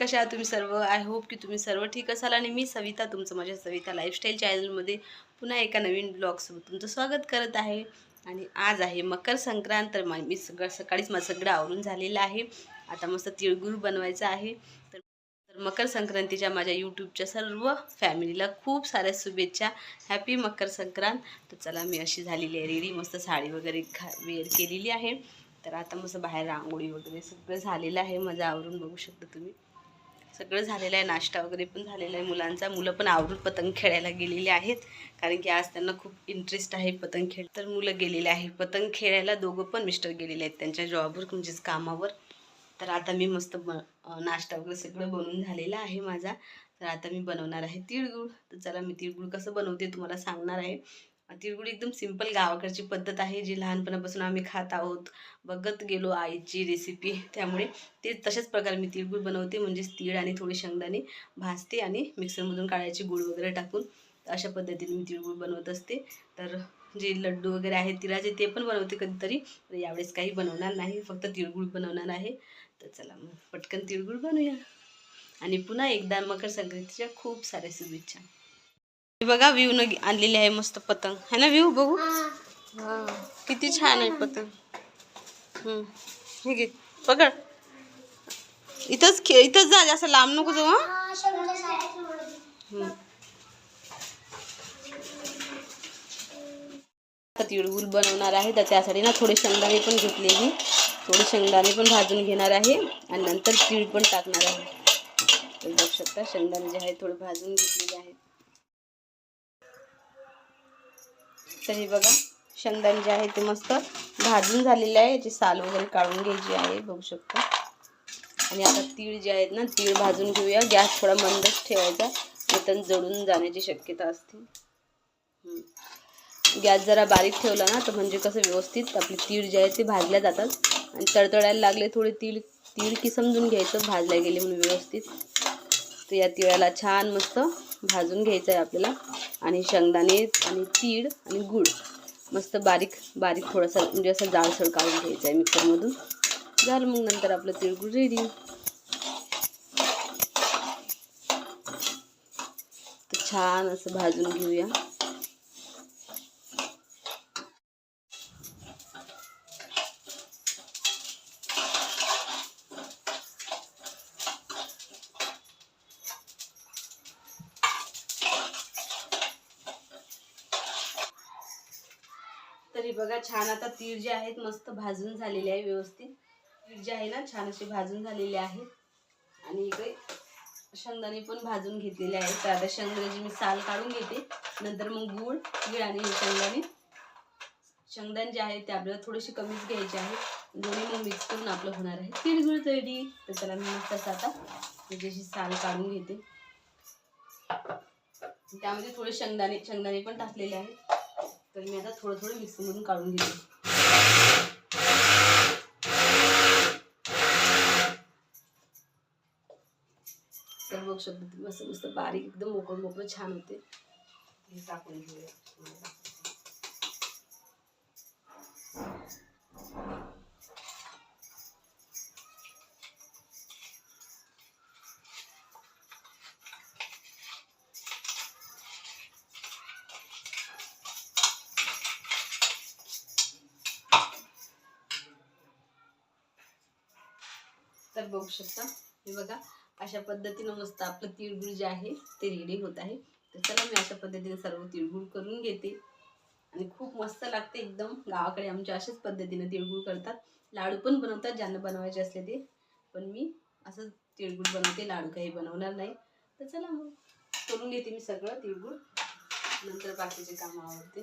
कशा आहात तुम्ही सर्व? आय होप की तुम्ही सर्व ठीक असाल. आणि मी सविता तुमचं माझ्या सविता लाईफस्टाईल चॅनलमध्ये पुन्हा एका नवीन ब्लॉगसोबत तुमचं स्वागत करत आहे. आणि आज आहे मकर संक्रांत तर मा- मी सगळं सकाळीच माझं सगळं आवरून झालेलं आहे. आता मस्त तिळगुळ बनवायचं आहे. तर तर मकर संक्रांतीच्या माझ्या यूट्यूबच्या सर्व फॅमिलीला खूप साऱ्या शुभेच्छा. हॅपी मकर संक्रांत. तर चला मी अशी झालेली आहे रेडी मस्त साडी वगैरे घा वेअर केलेली आहे. तर आता मस्त बाहेर रांगोळी वगैरे सगळं झालेलं आहे. माझं आवरून बघू शकता तुम्ही. सगळं झालेलं आहे नाश्ता वगैरे पण झालेला आहे मुलांचा. मुलं पण आवरून पतंग खेळायला गेलेले आहेत कारण की आज त्यांना खूप इंटरेस्ट आहे पतंग खेळ. तर मुलं गेलेले आहे. पतंग खेळायला दोघं पण मिस्टर गेलेले आहेत त्यांच्या जॉबवर म्हणजेच कामावर. तर आता मी मस्त ब नाश्ता वगैरे सगळं बनवून झालेलं आहे माझा. तर आता मी बनवणार आहे तिळगुळ. तर चला मी तिळगुळ कसं बनवते तुम्हाला सांगणार आहे. तिळगुळ एकदम सिंपल गावाकडची पद्धत आहे जी लहानपणापासून आम्ही खात आहोत बघत गेलो आईची रेसिपी त्यामुळे ते तशाच प्रकारे मी तिळगुळ बनवते म्हणजेच तीळ आणि थोडी शेंगदाणे भाजते आणि मिक्सरमधून काढायची गुळ वगैरे टाकून अशा पद्धतीने मी तिळगुळ बनवत असते. तर जे लड्डू वगैरे आहेत तिळाचे ते पण बनवते कधीतरी तर यावेळेस काही बनवणार नाही फक्त तिळगुळ बनवणार आहे. तर चला मग पटकन तिळगुळ बनवूया आणि पुन्हा एकदा मकर संक्रांतीच्या खूप साऱ्या शुभेच्छा. बघा व्ह्यू न आणलेली आहे मस्त पतंग. है ना व्ह्यू बघू. हा. किती छान आहे पतंग. हम्म. हे घे. पकड. इथंच खे इथंच जा. लांब नको जाऊ हा. बनवणार आहे तर त्यासाठी ना थोडे शेंगदाणे पण थोडे शेंगदाणे पण भाजून घेणार आहे. आणि नंतर तीळ पण टाकणार आहे. बघू शकता शेंगदाणे जे आहे थोडे भाजून घेतलेले आहेत. तर हे बघा शेंगदाणे जे आहे ते मस्त भाजून झालेले आहे. याची साल वगैरे काढून घ्यायची आहे बघू शकता. आणि आता तीळ जे आहेत ना तीळ भाजून घेऊया. गॅस थोडा मंदच ठेवायचा नंतर जळून जाण्याची शक्यता असते. गॅस जरा बारीक ठेवला ना तर म्हणजे कसं व्यवस्थित आपले तीळ जे आहेत ते भाजल्या जातात. आणि तडतडायला लागले थोडे तीळ तीळ की समजून घ्यायचं भाजल्या गेले म्हणून व्यवस्थित. तर या तिळाला छान मस्त भाजून घ्यायचं आहे आपल्याला. आणि शेंगदाणे आणि तीळ आणि गूळ. मस्त बारीक बारीक थोडासा म्हणजे असं जाळसळ काढून घ्यायचं आहे मिक्सरमधून. झालं मग नंतर आपलं तिळगुळ रेडी छान असं भाजून घेऊया तरी बघा छान आता तीळ जे आहेत मस्त भाजून झालेले आहे व्यवस्थित. तीळ जे आहे ना छान असे भाजून झालेले आहेत. आणि इकडे शेंगदाणे पण भाजून घेतलेले आहेत. तर आता शेंगदाण्याची मी साल काढून घेते. नंतर मग गूळ गूळ आणि शेंगदाणे. शेंगदाणे जे आहेत ते आपल्याला थोडेसे कमीच घ्यायचे आहेत. दोन्ही मग मिक्स करून आपलं होणार आहे. तिळगुळ तरी. तर त्याला मी मस्त असं आता त्याच्याशी साल काढून घेते. त्यामध्ये थोडे शेंगदाणे शेंगदाणे पण टाकलेले आहेत. तर मी आता थोडं थोडं मिक्सरमधून काढून घेते. तर मग शकतो मस्त मस्त बारीक एकदम मोकळं मोकळं छान होते. हे टाकून घेऊया. तर बघू शकता. हे बघा अशा पद्धतीनं मस्त आपलं तिळगुळ जे आहे ते रेडी होत आहे. तर चला मी अशा पद्धतीने सर्व तिळगुळ करून घेते. आणि खूप मस्त लागते एकदम. गावाकडे आमच्या अशाच पद्धतीने तिळगुळ करतात. लाडू पण बनवतात ज्यांना बनवायचे असले ते. पण मी असं तिळगुळ बनवते लाडू काही बनवणार नाही. तर चला मग करून घेते मी सगळं तिळगुळ. नंतर बाकीचे कामं आवडते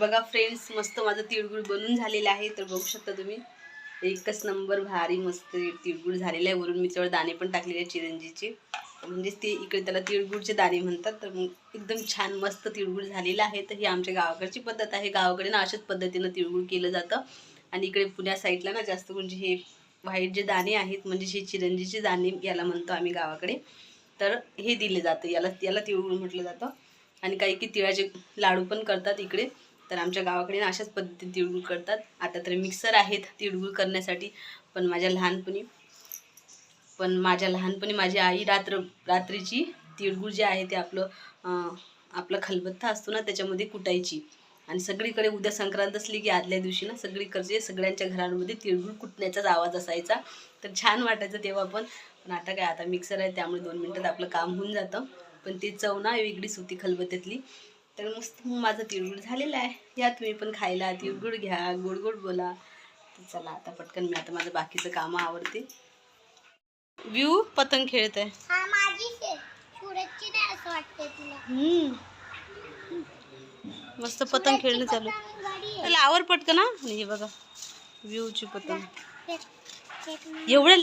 बघा फ्रेंड्स मस्त माझं तिळगुळ बनून झालेलं आहे. तर बघू शकता तुम्ही. एकच नंबर भारी मस्त तिळगुळ झालेलं आहे. वरून मी त्यावर दाणे पण टाकलेले आहे चिरंजीचे. म्हणजेच ते इकडे त्याला तिळगुळचे दाणे म्हणतात. तर मग एकदम छान मस्त तिळगुळ झालेलं आहे. तर ही आमच्या गावाकडची पद्धत आहे. गावाकडे ना अशाच पद्धतीनं तिळगुळ केलं जातं. आणि इकडे पुण्या साईडला ना जास्त म्हणजे हे व्हाईट जे दाणे आहेत म्हणजे हे चिरंजीचे दाणे याला म्हणतो आम्ही गावाकडे. तर हे दिले जातं. याला याला तिळगुळ म्हटलं जातं. आणि काही की तिळाचे लाडू पण करतात इकडे. तर आमच्या गावाकडे ना अशाच पद्धतीने तिळगुळ करतात. आता तर मिक्सर आहेत तिळगुळ करण्यासाठी पण माझ्या लहानपणी पण माझ्या लहानपणी माझी आई रात्र रात्रीची तिळगुळ जे आहे ते आपलं आपला खलबत्ता असतो ना त्याच्यामध्ये कुटायची. आणि सगळीकडे उद्या संक्रांत असली की आदल्या दिवशी ना सगळीकडचे सगळ्यांच्या घरांमध्ये तिळगुळ कुटण्याचाच आवाज असायचा. तर छान वाटायचं तेव्हा पण. पण आता काय आता मिक्सर आहे त्यामुळे दोन मिनटात आपलं काम होऊन जातं. पण ती चव ना वेगळीच होती खलबत्त्यातली. तर मस्त माझं तिळगुळ झालेलं आहे. या तुम्ही पण खायला तिळगुळ घ्या गोड गोड बोला. तर चला आता पटकन मी आता माझं बाकीचं कामं आवडते व्यू पतंग खेळत आहे हा. मस्त पतंग खेळणं चालू. त्याला आवर पटकन हा? बघा व्ह्यूची पतंग. एवढ्या